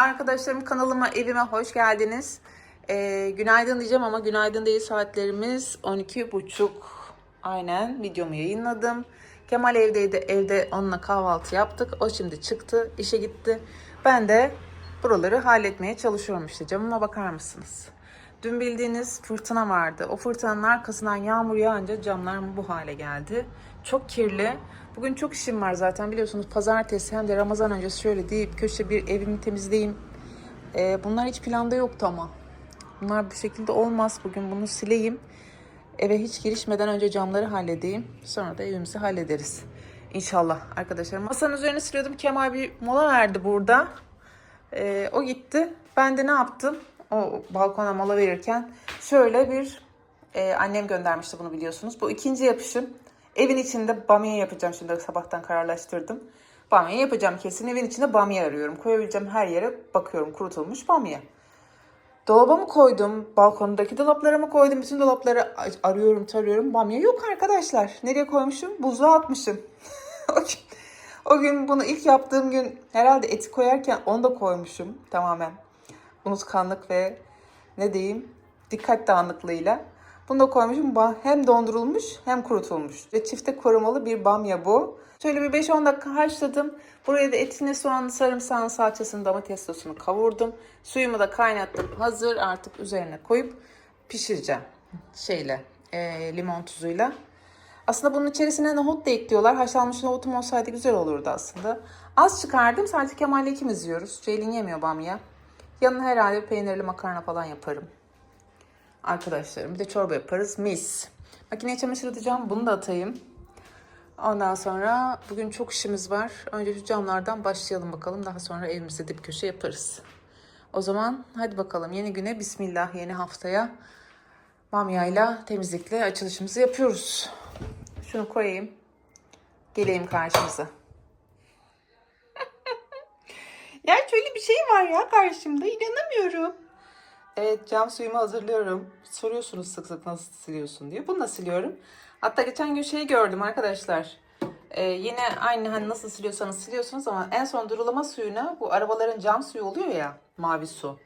arkadaşlarım kanalıma evime hoş geldiniz. Ee, günaydın diyeceğim ama günaydın değil saatlerimiz 12.30. Aynen videomu yayınladım. Kemal evdeydi evde onunla kahvaltı yaptık. O şimdi çıktı işe gitti. Ben de buraları halletmeye çalışıyorum işte camıma bakar mısınız? Dün bildiğiniz fırtına vardı. O fırtınanın arkasından yağmur yağınca camlar bu hale geldi. Çok kirli. Bugün çok işim var zaten biliyorsunuz pazartesi hem de Ramazan öncesi şöyle deyip köşe bir evimi temizleyeyim. Ee, bunlar hiç planda yoktu ama. Bunlar bu şekilde olmaz. Bugün bunu sileyim. Eve hiç girişmeden önce camları halledeyim. Sonra da evimizi hallederiz. İnşallah arkadaşlar. Masanın üzerine siliyordum. Kemal bir mola verdi burada. Ee, o gitti. Ben de ne yaptım? O balkona mola verirken şöyle bir e, annem göndermişti bunu biliyorsunuz. Bu ikinci yapışım. Evin içinde bamya yapacağım şimdi sabahtan kararlaştırdım. Bamya yapacağım kesin. Evin içinde bamya arıyorum. Koyabileceğim her yere bakıyorum kurutulmuş bamya. Dolaba mı koydum? Balkondaki dolaplara koydum? Bütün dolapları arıyorum, tarıyorum. Bamya yok arkadaşlar. Nereye koymuşum? Buzluğa atmışım. o, gün, o gün bunu ilk yaptığım gün herhalde eti koyarken onu da koymuşum tamamen. Unutkanlık ve ne diyeyim dikkat dağınıklığıyla. Bunu da koymuşum. Hem dondurulmuş hem kurutulmuş. Ve çifte korumalı bir bamya bu. Şöyle bir 5-10 dakika haşladım. Buraya da etini, soğanı, sarımsağını, salçasını, domates sosunu kavurdum. Suyumu da kaynattım. Hazır artık üzerine koyup pişireceğim. Şeyle, e, limon tuzuyla. Aslında bunun içerisine nohut da ekliyorlar. Haşlanmış nohutum olsaydı güzel olurdu aslında. Az çıkardım. Sadece Kemal'le ikimiz yiyoruz. Ceylin yemiyor bamya. Yanına herhalde peynirli makarna falan yaparım arkadaşlarım. Bir de çorba yaparız. Mis. Makineye çamaşır atacağım. Bunu da atayım. Ondan sonra bugün çok işimiz var. Önce şu camlardan başlayalım bakalım. Daha sonra evimize dip köşe yaparız. O zaman hadi bakalım yeni güne bismillah yeni haftaya bamyayla temizlikle açılışımızı yapıyoruz. Şunu koyayım. Geleyim karşımıza. ya şöyle bir şey var ya karşımda inanamıyorum. Evet cam suyumu hazırlıyorum. Soruyorsunuz sık sık nasıl siliyorsun diye. Bunu da siliyorum. Hatta geçen gün şeyi gördüm arkadaşlar. Ee, yine aynı hani nasıl siliyorsanız siliyorsunuz ama en son durulama suyuna bu arabaların cam suyu oluyor ya mavi su.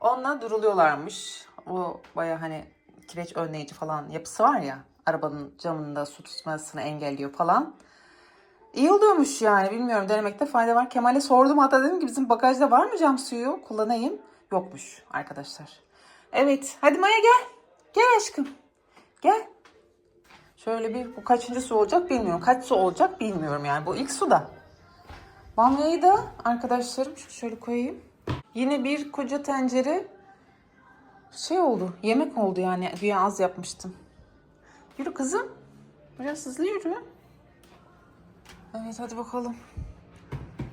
Onunla duruluyorlarmış. O baya hani kireç önleyici falan yapısı var ya. Arabanın camında su tutmasını engelliyor falan. İyi oluyormuş yani bilmiyorum denemekte fayda var. Kemal'e sordum hatta dedim ki bizim bagajda var mı cam suyu kullanayım. Yokmuş arkadaşlar. Evet hadi Maya gel. Gel aşkım. Gel. Şöyle bir bu kaçıncı su olacak bilmiyorum. Kaç su olacak bilmiyorum yani. Bu ilk su da. Bamyayı da arkadaşlarım şöyle koyayım. Yine bir koca tencere şey oldu. Yemek oldu yani. Güya az yapmıştım. Yürü kızım. Biraz hızlı yürü. Evet hadi bakalım.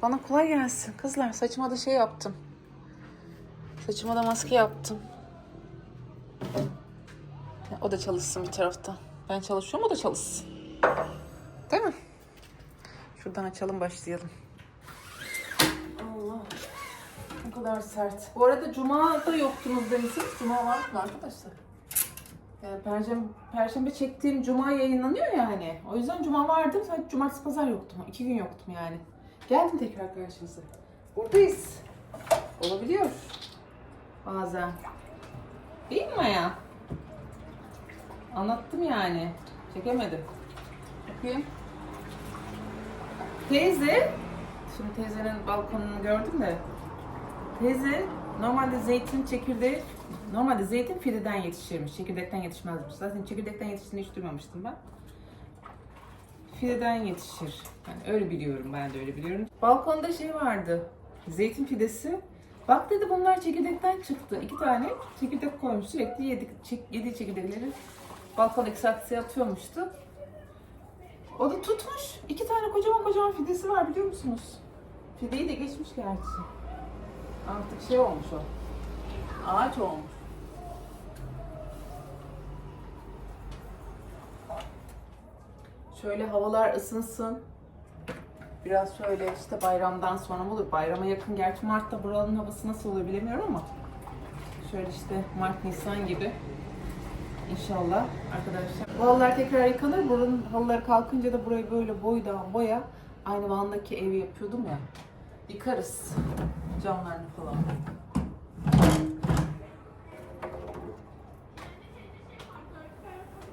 Bana kolay gelsin. Kızlar saçıma da şey yaptım. Saçıma da maske yaptım. O da çalışsın bir taraftan. Ben çalışıyorum o da çalışsın. Değil mi? Şuradan açalım başlayalım. Allah. Ne kadar sert. Bu arada Cuma da yoktunuz demişsiniz. Cuma var mı arkadaşlar? Yani Perşembe, Perşembe çektiğim Cuma yayınlanıyor ya hani. O yüzden Cuma vardım. Sadece Cumartesi Pazar yoktum. İki gün yoktum yani. Geldim tekrar karşınıza. Buradayız. Olabiliyor. Bazen. Değil mi Maya? Anlattım yani. Çekemedim. Bakayım. Teyze, şimdi teyzenin balkonunu gördüm de. Teyze normalde zeytin çekirdeği, normalde zeytin fideden yetişirmiş. Çekirdekten yetişmezmiş. Zaten çekirdekten yetiştiğini hiç duymamıştım ben. Fideden yetişir. Yani öyle biliyorum ben de öyle biliyorum. Balkonda şey vardı. Zeytin fidesi. Bak dedi bunlar çekirdekten çıktı. İki tane çekirdek koymuş. Sürekli yedik, çek, yediği çekirdekleri balkon ekstraksiye atıyormuştu. O da tutmuş. İki tane kocaman kocaman fidesi var biliyor musunuz? Fideyi de geçmiş gerçi. Artık şey olmuş o. Ağaç olmuş. Şöyle havalar ısınsın. Biraz şöyle işte bayramdan sonra mı olur? Bayrama yakın. Gerçi Mart'ta buranın havası nasıl olur bilemiyorum ama. Şöyle işte Mart, Nisan gibi. İnşallah arkadaşlar. Bu halılar tekrar yıkanır. Buranın halıları kalkınca da burayı böyle boydan boya aynı Van'daki evi yapıyordum ya. Yıkarız. camlarını falan.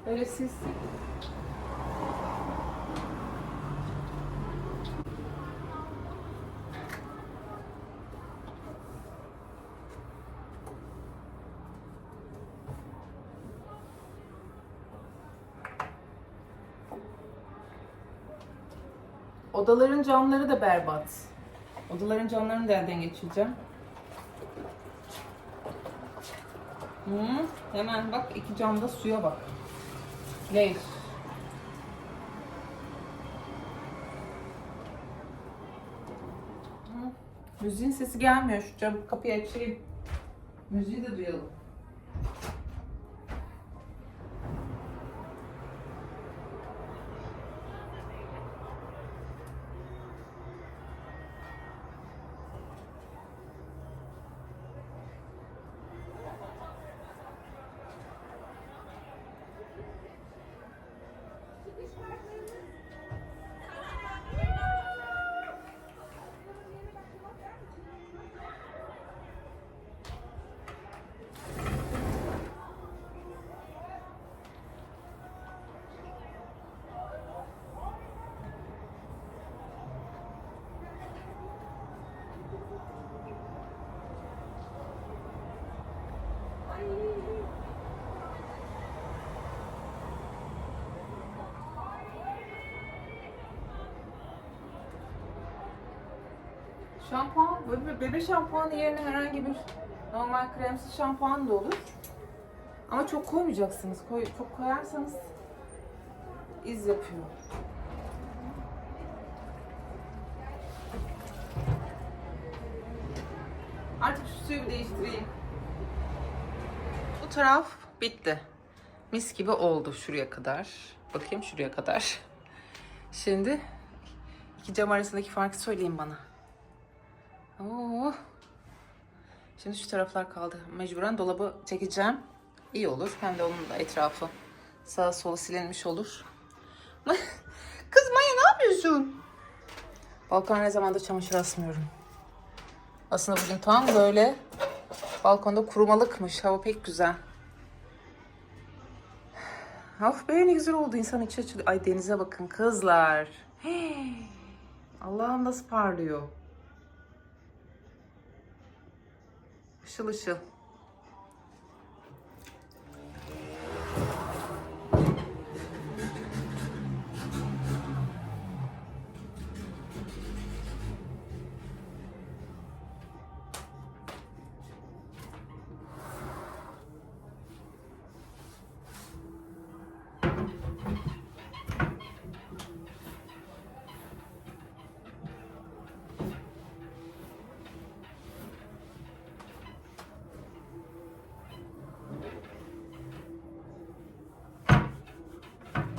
Böyle sil Odaların camları da berbat. Odaların camlarını da elden geçireceğim. Hı, hemen bak iki camda suya bak. Leş. Müziğin sesi gelmiyor. Şu cam kapıyı açayım. Müziği de duyalım. Şampuan, bebe, şampuanı yerine herhangi bir normal kremsiz şampuan da olur. Ama çok koymayacaksınız. Koy, çok koyarsanız iz yapıyor. Artık şu suyu bir değiştireyim. Bu taraf bitti. Mis gibi oldu şuraya kadar. Bakayım şuraya kadar. Şimdi iki cam arasındaki farkı söyleyin bana. Oo. Şimdi şu taraflar kaldı. Mecburen dolabı çekeceğim. İyi olur. Hem de onun da etrafı sağa sola silinmiş olur. Kız Maya ne yapıyorsun? Balkona ne zamandır çamaşır asmıyorum. Aslında bugün tam böyle balkonda kurumalıkmış. Hava pek güzel. Of be ne güzel oldu. İnsan içi açılıyor. Ay denize bakın kızlar. Allah'ım nasıl parlıyor. Işıl ışıl.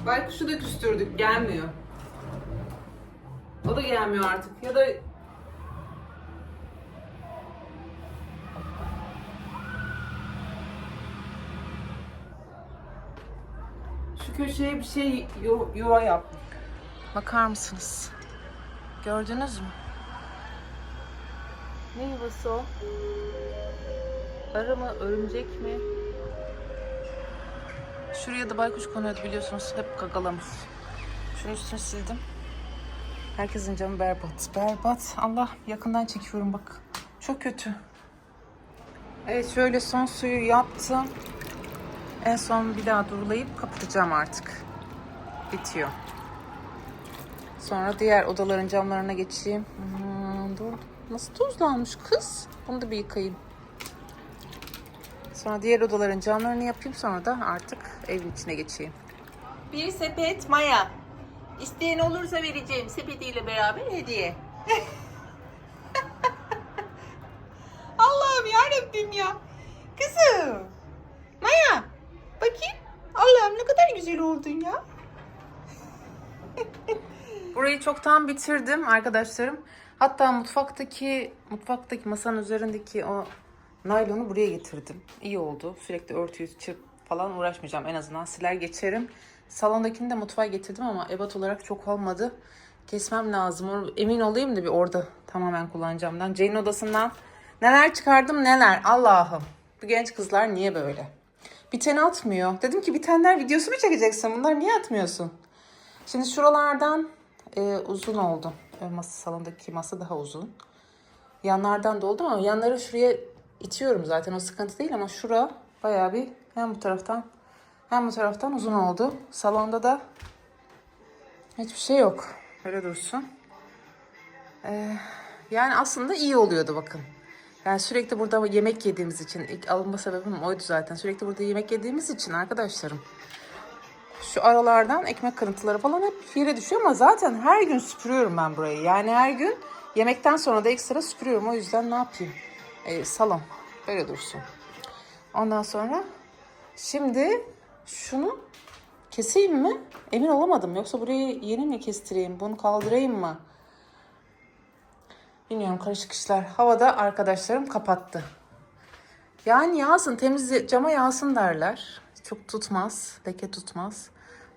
Baykuşu da küstürdük. Gelmiyor. O da gelmiyor artık. Ya da şu köşeye bir şey yu- yuva yap. Bakar mısınız? Gördünüz mü? Ne yuvası o? Arı mı, örümcek mi? Şuraya da baykuş konuyordu biliyorsunuz. Hep gagalamış. Şunun üstünü sildim. Herkesin camı berbat. Berbat. Allah yakından çekiyorum bak. Çok kötü. Evet şöyle son suyu yaptım. En son bir daha durulayıp kapatacağım artık. Bitiyor. Sonra diğer odaların camlarına geçeyim. Hmm, dur. Nasıl tuzlanmış kız? Bunu da bir yıkayayım. Sonra diğer odaların camlarını yapayım sonra da artık evin içine geçeyim. Bir sepet maya. İsteyen olursa vereceğim sepetiyle beraber hediye. Allah'ım yarabbim ya. Kızım. Maya. Bakayım. Allah'ım ne kadar güzel oldun ya. Burayı çoktan bitirdim arkadaşlarım. Hatta mutfaktaki mutfaktaki masanın üzerindeki o naylonu buraya getirdim. İyi oldu. Sürekli örtüyü çırp falan uğraşmayacağım. En azından siler geçerim. Salondakini de mutfağa getirdim ama ebat olarak çok olmadı. Kesmem lazım. Emin olayım da bir orada tamamen kullanacağımdan. Jane odasından neler çıkardım neler. Allah'ım. Bu genç kızlar niye böyle? Biten atmıyor. Dedim ki bitenler videosu mu çekeceksin? Bunlar niye atmıyorsun? Şimdi şuralardan e, uzun oldu. Ön masa salondaki masa daha uzun. Yanlardan da oldu ama yanları şuraya itiyorum zaten o sıkıntı değil ama şura bayağı bir hem bu taraftan hem bu taraftan uzun oldu. Salonda da hiçbir şey yok. Öyle dursun. Ee, yani aslında iyi oluyordu bakın. Yani sürekli burada yemek yediğimiz için ilk alınma sebebim oydu zaten. Sürekli burada yemek yediğimiz için arkadaşlarım. Şu aralardan ekmek kırıntıları falan hep yere düşüyor ama zaten her gün süpürüyorum ben burayı. Yani her gün yemekten sonra da ekstra süpürüyorum. O yüzden ne yapayım? Ee, salon. Böyle dursun. Ondan sonra şimdi şunu keseyim mi? Emin olamadım. Yoksa burayı yeni mi kestireyim? Bunu kaldırayım mı? Bilmiyorum karışık işler. Havada arkadaşlarım kapattı. Yani yağsın temiz cama yağsın derler. Çok tutmaz. Leke tutmaz.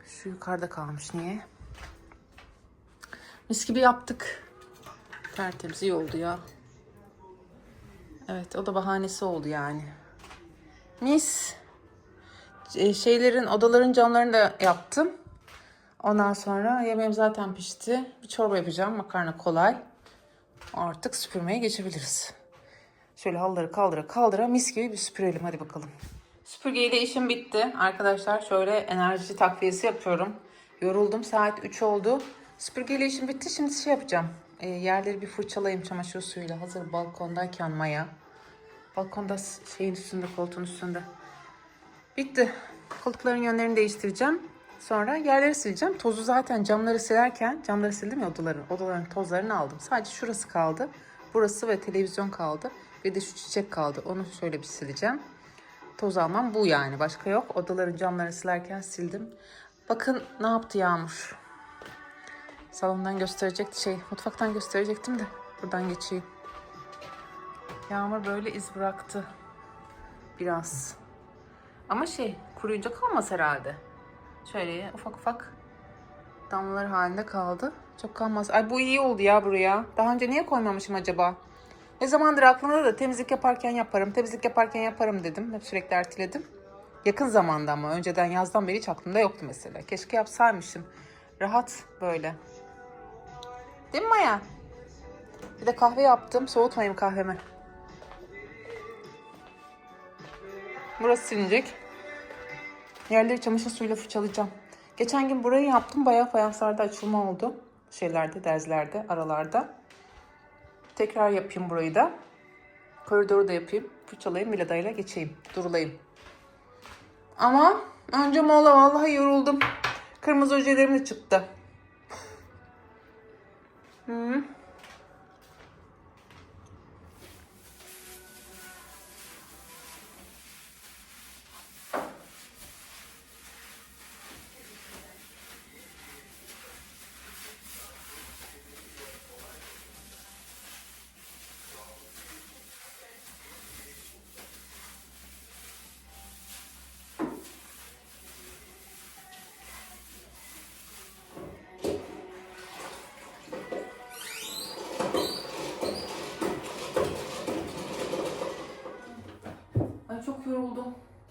Şu yukarıda kalmış niye? Mis gibi yaptık. Tertemiz iyi oldu ya. Evet o da bahanesi oldu yani. Mis. Şeylerin odaların camlarını da yaptım. Ondan sonra yemeğim zaten pişti. Bir çorba yapacağım. Makarna kolay. Artık süpürmeye geçebiliriz. Şöyle halıları kaldıra kaldıra mis gibi bir süpürelim hadi bakalım. Süpürgeyle işim bitti. Arkadaşlar şöyle enerji takviyesi yapıyorum. Yoruldum saat 3 oldu. Süpürgeyle işim bitti. Şimdi şey yapacağım. E, yerleri bir fırçalayayım çamaşır suyuyla. Hazır balkondayken Maya. Balkonda şeyin üstünde koltuğun üstünde. Bitti. Koltukların yönlerini değiştireceğim. Sonra yerleri sileceğim. Tozu zaten camları silerken camları sildim ya odaların. Odaların tozlarını aldım. Sadece şurası kaldı. Burası ve televizyon kaldı. Bir de şu çiçek kaldı. Onu şöyle bir sileceğim. Toz almam bu yani. Başka yok. Odaların camlarını silerken sildim. Bakın ne yaptı Yağmur. Salondan gösterecekti şey. Mutfaktan gösterecektim de. Buradan geçeyim. Yağmur böyle iz bıraktı. Biraz. Ama şey kuruyunca kalmaz herhalde. Şöyle ufak ufak damlalar halinde kaldı. Çok kalmaz. Ay bu iyi oldu ya buraya. Daha önce niye koymamışım acaba? Ne zamandır aklımda da temizlik yaparken yaparım, temizlik yaparken yaparım dedim. Hep sürekli erteledim. Yakın zamanda ama önceden yazdan beri hiç aklımda yoktu mesela. Keşke yapsaymışım. Rahat böyle. Değil mi Maya? Bir de kahve yaptım. Soğutmayayım kahvemi. Burası silinecek. Yerleri çamaşır suyuyla fırçalayacağım. Geçen gün burayı yaptım. Bayağı fayanslarda açılma oldu. Şeylerde, derzlerde, aralarda. Tekrar yapayım burayı da. Koridoru da yapayım. Fırçalayayım. Milada'yla geçeyim. Durulayım. Ama önce mola vallahi yoruldum. Kırmızı ojelerim de çıktı. 嗯。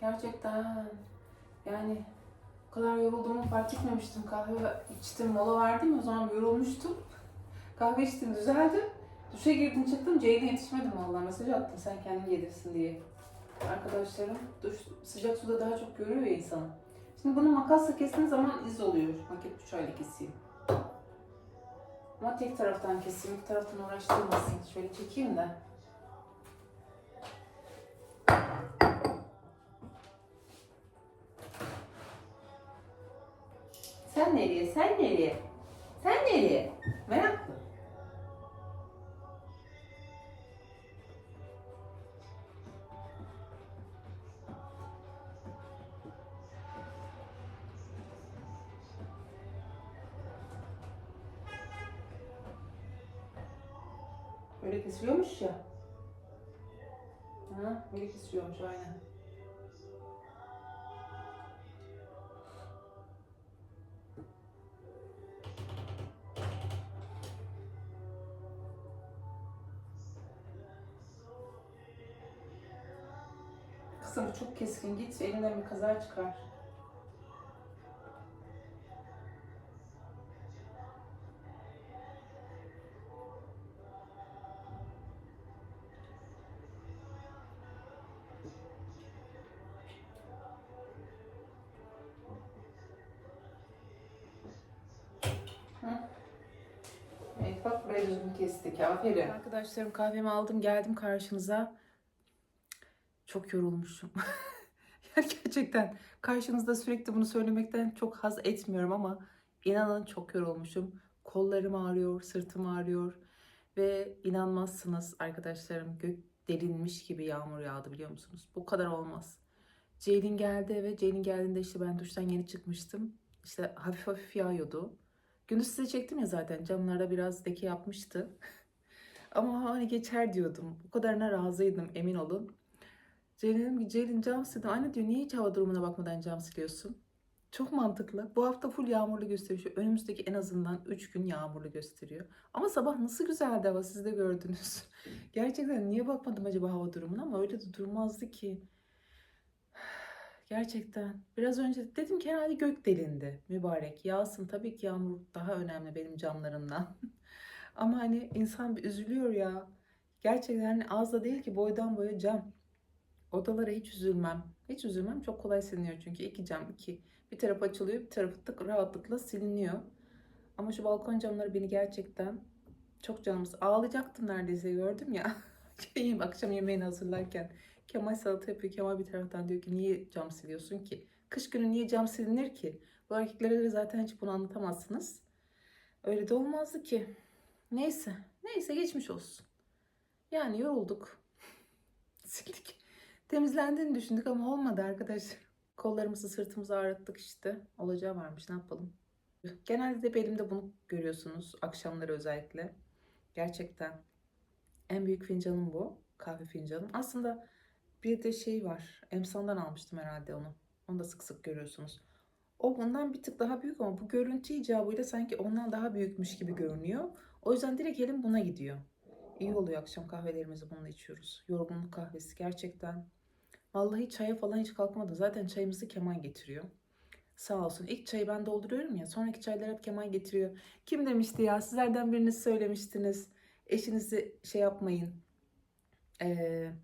Gerçekten. Yani o kadar yorulduğumu fark etmemiştim. Kahve içtim, mola verdim. O zaman yorulmuştum. Kahve içtim, düzeldim. Duşa girdim çıktım. Ceyd'e yetişmedim vallahi. Mesaj attım sen kendin gelirsin diye. Arkadaşlarım duş, sıcak suda daha çok görüyor ya insan. Şimdi bunu makasla kestiğin zaman iz oluyor. Maket bıçağıyla keseyim. Ama tek taraftan keseyim. Bir taraftan uğraştırmasın. Şöyle çekeyim de. Sen nereye? Sen nereye? Sen nereye? Meraklı. Böyle kesiliyormuş ya. Ha, böyle kesiliyormuş aynen. Git elinden bir kaza çıkar. Evet bak burayı düzgün kestik. Aferin. Arkadaşlarım kahvemi aldım geldim karşınıza. Çok yorulmuşum. gerçekten karşınızda sürekli bunu söylemekten çok haz etmiyorum ama inanın çok yorulmuşum. Kollarım ağrıyor, sırtım ağrıyor ve inanmazsınız arkadaşlarım gök delinmiş gibi yağmur yağdı biliyor musunuz? Bu kadar olmaz. Ceylin geldi eve. Ceylin geldiğinde işte ben duştan yeni çıkmıştım. İşte hafif hafif yağıyordu. Gündüz size çektim ya zaten camlarda biraz leke yapmıştı. Ama hani geçer diyordum. O kadarına razıydım emin olun. Ceylin Ceylin cam sildim. Anne diyor niye hiç hava durumuna bakmadan cam siliyorsun? Çok mantıklı. Bu hafta full yağmurlu gösteriyor. Önümüzdeki en azından 3 gün yağmurlu gösteriyor. Ama sabah nasıl güzeldi hava siz de gördünüz. Gerçekten niye bakmadım acaba hava durumuna ama öyle de durmazdı ki. Gerçekten. Biraz önce dedim ki herhalde gök delindi. Mübarek. Yağsın. Tabii ki yağmur daha önemli benim camlarımdan. Ama hani insan bir üzülüyor ya. Gerçekten hani az da değil ki boydan boya cam. Odalara hiç üzülmem. Hiç üzülmem. Çok kolay siliniyor çünkü iki cam iki. Bir taraf açılıyor bir tarafı tık rahatlıkla siliniyor. Ama şu balkon camları beni gerçekten çok canımız ağlayacaktım neredeyse gördüm ya. Şeyim, akşam yemeğini hazırlarken Kemal salata yapıyor. Kemal bir taraftan diyor ki niye cam siliyorsun ki? Kış günü niye cam silinir ki? Bu erkeklere de zaten hiç bunu anlatamazsınız. Öyle de olmazdı ki. Neyse. Neyse geçmiş olsun. Yani yorulduk. Sildik. Temizlendiğini düşündük ama olmadı arkadaşlar. Kollarımızı sırtımızı ağrıttık işte. Olacağı varmış ne yapalım. Genelde de elimde bunu görüyorsunuz. Akşamları özellikle. Gerçekten. En büyük fincanım bu. Kahve fincanım. Aslında bir de şey var. Emsan'dan almıştım herhalde onu. Onu da sık sık görüyorsunuz. O bundan bir tık daha büyük ama bu görüntü icabıyla sanki ondan daha büyükmüş gibi görünüyor. O yüzden direkt elim buna gidiyor. İyi oluyor akşam kahvelerimizi bununla içiyoruz. Yorgunluk kahvesi gerçekten. Vallahi çaya falan hiç kalkmadı. Zaten çayımızı Kemal getiriyor. Sağ olsun. İlk çayı ben dolduruyorum ya. Sonraki çayları hep Kemal getiriyor. Kim demişti ya? Sizlerden biriniz söylemiştiniz. Eşinizi şey yapmayın.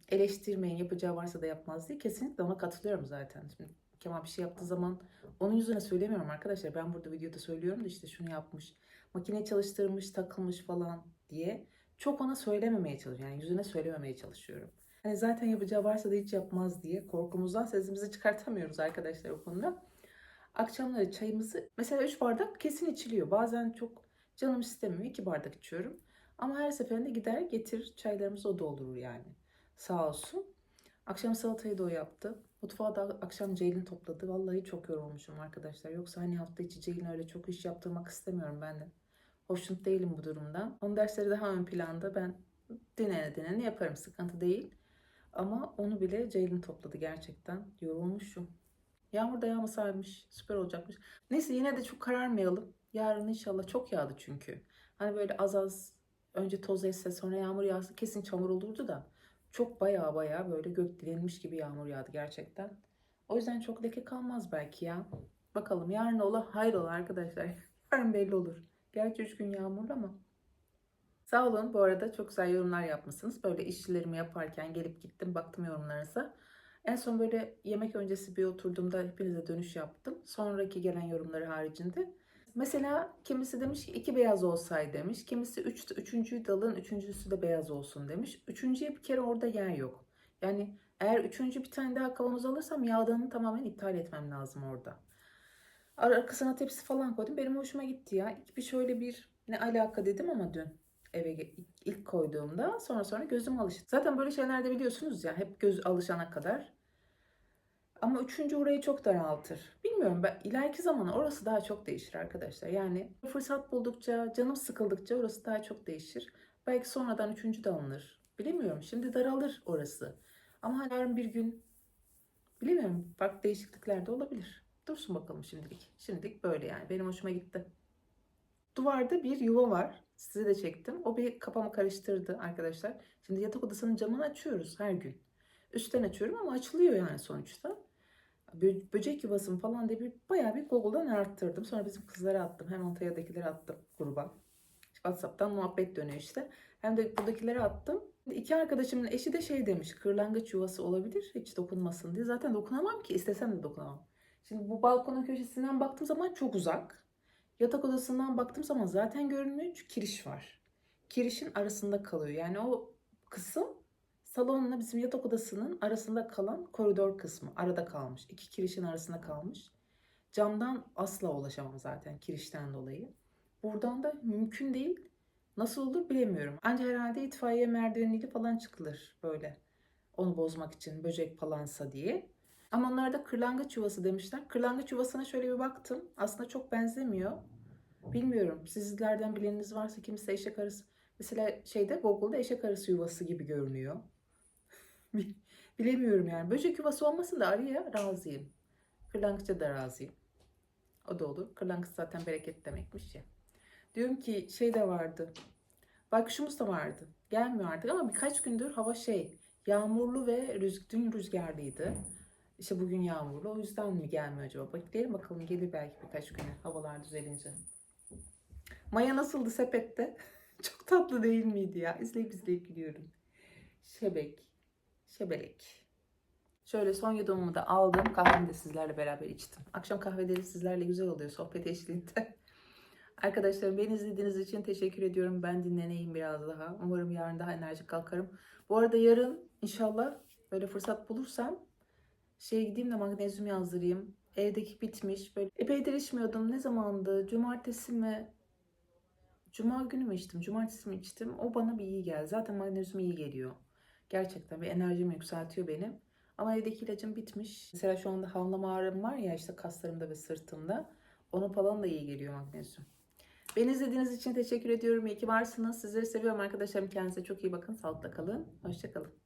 eleştirmeyin. Yapacağı varsa da yapmaz diye. Kesinlikle ona katılıyorum zaten. Şimdi Kemal bir şey yaptığı zaman onun yüzüne söylemiyorum arkadaşlar. Ben burada videoda söylüyorum da işte şunu yapmış. Makine çalıştırmış, takılmış falan diye. Çok ona söylememeye çalışıyorum. Yani yüzüne söylememeye çalışıyorum. Hani zaten yapacağı varsa da hiç yapmaz diye korkumuzdan sesimizi çıkartamıyoruz arkadaşlar o konuda. Akşamları çayımızı mesela 3 bardak kesin içiliyor. Bazen çok canım istemiyor 2 bardak içiyorum. Ama her seferinde gider getir çaylarımızı o doldurur yani. Sağ olsun. Akşam salatayı da o yaptı. Mutfağı da akşam Ceylin topladı. Vallahi çok yorulmuşum arkadaşlar. Yoksa hani hafta içi Ceylin öyle çok iş yaptırmak istemiyorum ben de. Hoşnut değilim bu durumdan. Onun dersleri daha ön planda. Ben dinene dinene yaparım. Sıkıntı değil. Ama onu bile Ceylin topladı gerçekten. Yorulmuşum. Yağmur da yağmasaymış. Süper olacakmış. Neyse yine de çok kararmayalım. Yarın inşallah çok yağdı çünkü. Hani böyle az az önce toz esse sonra yağmur yağsa kesin çamur olurdu da. Çok baya baya böyle gök dilenmiş gibi yağmur yağdı gerçekten. O yüzden çok leke kalmaz belki ya. Bakalım yarın ola hayrola arkadaşlar. Yarın belli olur. Gerçi 3 gün yağmurlu ama. Sağ olun bu arada çok güzel yorumlar yapmışsınız. Böyle işçilerimi yaparken gelip gittim baktım yorumlarınıza. En son böyle yemek öncesi bir oturduğumda hepinize dönüş yaptım. Sonraki gelen yorumları haricinde. Mesela kimisi demiş ki iki beyaz olsaydı demiş. Kimisi üç, üçüncüyü de alın, üçüncüsü de beyaz olsun demiş. Üçüncüye bir kere orada yer yok. Yani eğer üçüncü bir tane daha kavanoz alırsam yağdanı tamamen iptal etmem lazım orada. Arkasına tepsi falan koydum. Benim hoşuma gitti ya. Bir şöyle bir ne alaka dedim ama dün eve ilk koyduğumda sonra sonra gözüm alıştı. Zaten böyle şeylerde biliyorsunuz ya hep göz alışana kadar. Ama üçüncü orayı çok daraltır. Bilmiyorum ben ileriki zaman orası daha çok değişir arkadaşlar. Yani fırsat buldukça, canım sıkıldıkça orası daha çok değişir. Belki sonradan üçüncü de alınır. Bilemiyorum. Şimdi daralır orası. Ama hani yarın bir gün bilemiyorum. Farklı değişiklikler de olabilir. Dursun bakalım şimdilik. Şimdilik böyle yani. Benim hoşuma gitti. Duvarda bir yuva var. Size de çektim. O bir kafamı karıştırdı arkadaşlar. Şimdi yatak odasının camını açıyoruz her gün. Üstten açıyorum ama açılıyor yani sonuçta. Bö- böcek yuvası mı falan diye bir, bayağı bir Google'dan arttırdım. Sonra bizim kızlara attım. Hem Antalya'dakileri attım gruba. WhatsApp'tan muhabbet dönüyor işte. Hem de buradakileri attım. İki arkadaşımın eşi de şey demiş. Kırlangıç yuvası olabilir. Hiç dokunmasın diye. Zaten dokunamam ki. istesem de dokunamam. Şimdi bu balkonun köşesinden baktığım zaman çok uzak. Yatak odasından baktığım zaman zaten görünmüyor çünkü kiriş var. Kirişin arasında kalıyor. Yani o kısım salonla bizim yatak odasının arasında kalan koridor kısmı. Arada kalmış. İki kirişin arasında kalmış. Camdan asla ulaşamam zaten kirişten dolayı. Buradan da mümkün değil. Nasıl olur bilemiyorum. Ancak herhalde itfaiye merdiveniyle falan çıkılır böyle. Onu bozmak için böcek falansa diye. Ama onlar da kırlangıç yuvası demişler. Kırlangıç yuvasına şöyle bir baktım. Aslında çok benzemiyor. Bilmiyorum. Sizlerden bileniniz varsa kimse eşek arısı. Mesela şeyde Google'da eşek arısı yuvası gibi görünüyor. Bilemiyorum yani. Böcek yuvası olmasın da arıya razıyım. Kırlangıç'a da razıyım. O da olur. Kırlangıç zaten bereket demekmiş ya. Diyorum ki şey de vardı. Baykuşumuz da vardı. Gelmiyor artık ama birkaç gündür hava şey yağmurlu ve rüz dün rüzgarlıydı. İşte bugün yağmurlu. O yüzden mi gelmiyor acaba? Bekleyelim bakalım. Gelir belki birkaç güne havalar düzelince. Maya nasıldı sepette? Çok tatlı değil miydi ya? İzleyip izleyip gülüyorum. Şebek. Şebelek. Şöyle son yudumumu da aldım. Kahvemi de sizlerle beraber içtim. Akşam kahveleri sizlerle güzel oluyor sohbet eşliğinde. Arkadaşlarım beni izlediğiniz için teşekkür ediyorum. Ben dinleneyim biraz daha. Umarım yarın daha enerjik kalkarım. Bu arada yarın inşallah böyle fırsat bulursam şeye gideyim de magnezyum yazdırayım. Evdeki bitmiş. Böyle epeydir içmiyordum. Ne zamandı? Cumartesi mi? Cuma günü mü içtim? Cumartesi mi içtim? O bana bir iyi geldi. Zaten magnezyum iyi geliyor. Gerçekten bir enerjimi yükseltiyor benim. Ama evdeki ilacım bitmiş. Mesela şu anda havlama ağrım var ya işte kaslarımda ve sırtımda. Ona falan da iyi geliyor magnezyum. Beni izlediğiniz için teşekkür ediyorum. İyi ki varsınız. Sizleri seviyorum arkadaşlarım. Kendinize çok iyi bakın. Sağlıkla kalın. Hoşçakalın.